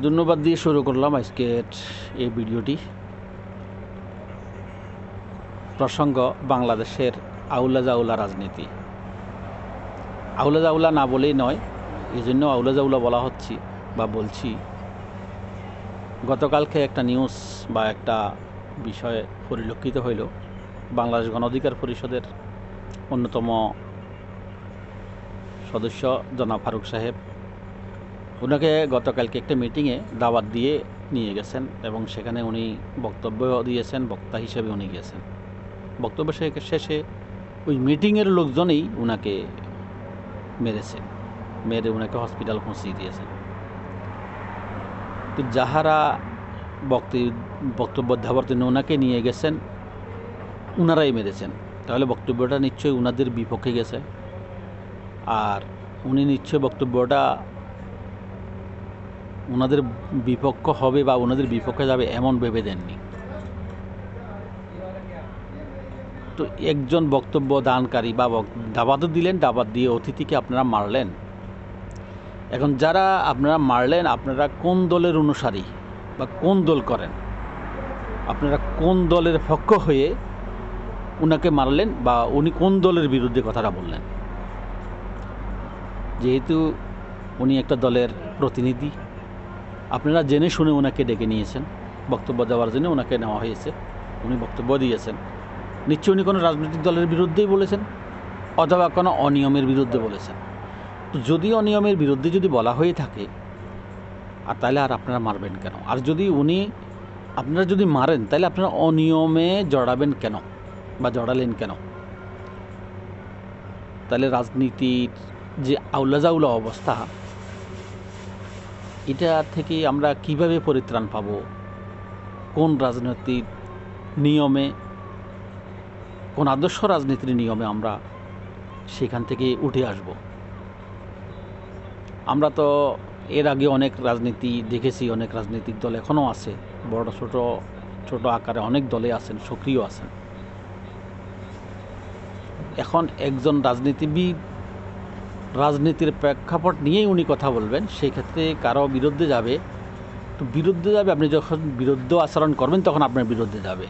ধন্যবাদ দিয়ে শুরু করলাম আজকের এই ভিডিওটি। প্রসঙ্গ, বাংলাদেশের আউলা জাউলা রাজনীতি। আউলা জাউলা না বলেই নয় এই জন্য আউলা জাউলা বলা হচ্ছে বা বলছি। গতকালকে একটা নিউজ বা একটা বিষয়ে পরিলক্ষিত হইল। বাংলাদেশ গণ অধিকার পরিষদের অন্যতম সদস্য জনাব ফারুক সাহেব। ওনাকে গতকালকে একটা মিটিংয়ে দাওয়াত দিয়ে নিয়ে গেছেন এবং সেখানে উনি বক্তব্য দিয়েছেন, বক্তা হিসেবে উনি গিয়েছেন বক্তব্য শেষে ওই মিটিংয়ের লোকজনই ওনাকে মেরেছে, মেরে ওনাকে হসপিটাল পৌঁছিয়ে দিয়েছেন তো যাহারা বক্তি বক্তব্য দেওয়ার জন্য ওনাকে নিয়ে গেছেন ওনারাই মেরেছেন। তাহলে বক্তব্যটা নিশ্চয়ই ওনাদের বিপক্ষে গেছে। আর উনি নিশ্চয় বক্তব্যটা ওনাদের বিপক্ষ হবে বা ওনাদের বিপক্ষে যাবে এমন ভেবে দেননি। তো একজন বক্তব্য দানকারী বা দাবাতও দিলেন দাবাত দিয়ে অতিথিকে আপনারা মারলেন। এখন যারা আপনারা মারলেন, আপনারা কোন দলের অনুসারী বা কোন দল করেন? আপনারা কোন দলের পক্ষ হয়ে ওনাকে মারলেন বা উনি কোন দলের বিরুদ্ধে কথাটা বললেন? যেহেতু উনি একটা দলের প্রতিনিধি আপনারা জেনে শুনে ওনাকে ডেকে নিয়েছেন, বক্তব্য দেওয়ার জন্য ওনাকে নেওয়া হয়েছে, উনি বক্তব্য দিয়েছেন। নিশ্চয়ই উনি কোনো রাজনৈতিক দলের বিরুদ্ধেই বলেছেন অথবা কোনো অনিয়মের বিরুদ্ধে বলেছেন। তো যদি অনিয়মের বিরুদ্ধে যদি বলা হয়ে থাকে, আর তাহলে আর আপনারা মারবেন কেন? আর যদি উনি, আপনারা যদি মারেন, তাহলে আপনারা অনিয়মে জড়াবেন কেন বা জড়ালেন কেন? তাহলে রাজনীতির যে আউলা জাউলা অবস্থা এটা থেকে আমরা কীভাবে পরিত্রাণ পাব? কোন রাজনৈতিক নিয়মে, কোন আদর্শ রাজনীতির নিয়মে আমরা সেখান থেকে উঠে আসব? আমরা তো এর আগে অনেক রাজনীতি দেখেছি, অনেক রাজনৈতিক দল এখনও আছে। বড়, ছোট ছোট আকারে অনেক দলে আছেন, সক্রিয় আছেন। এখন একজন রাজনীতিবিদ রাজনীতির প্রেক্ষাপট নিয়েই উনি কথা বলবেন সেই ক্ষেত্রে কারও বিরুদ্ধে যাবে তো বিরুদ্ধে যাবে, আপনি যখন বিরুদ্ধ আচরণ করবেন তখন আপনার বিরুদ্ধে যাবে।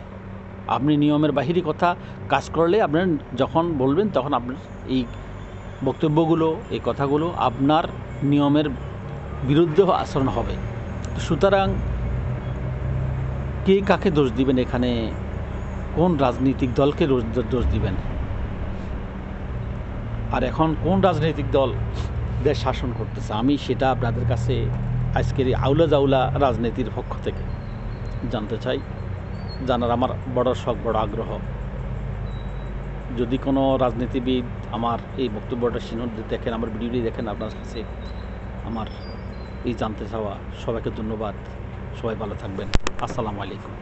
আপনি নিয়মের বাহিরে কথা, কাজ করলে আপনার যখন বলবেন তখন আপনার এই বক্তব্যগুলো, এই কথাগুলো আপনার নিয়মের বিরুদ্ধে আচরণ হবে। সুতরাং কে কাকে দোষ দিবেন এখানে, কোন রাজনৈতিক দলকে দোষ দিবেন? আর এখন কোন রাজনৈতিক দল দেশ শাসন করতেছে? আমি সেটা আপনাদের কাছে আজকের এই আউলা জাউলা রাজনীতির পক্ষ থেকে জানতে চাই। জানার আমার বড় শখ, বড় আগ্রহ। যদি কোনো রাজনীতিবিদ আমার এই বক্তব্যটা শুনুন দেখেন, আমার ভিডিওটি দেখেন, আপনার কাছে আমার এই জানতে চাওয়া সবাইকে ধন্যবাদ। সবাই ভালো থাকবেন। আসসালামু আলাইকুম।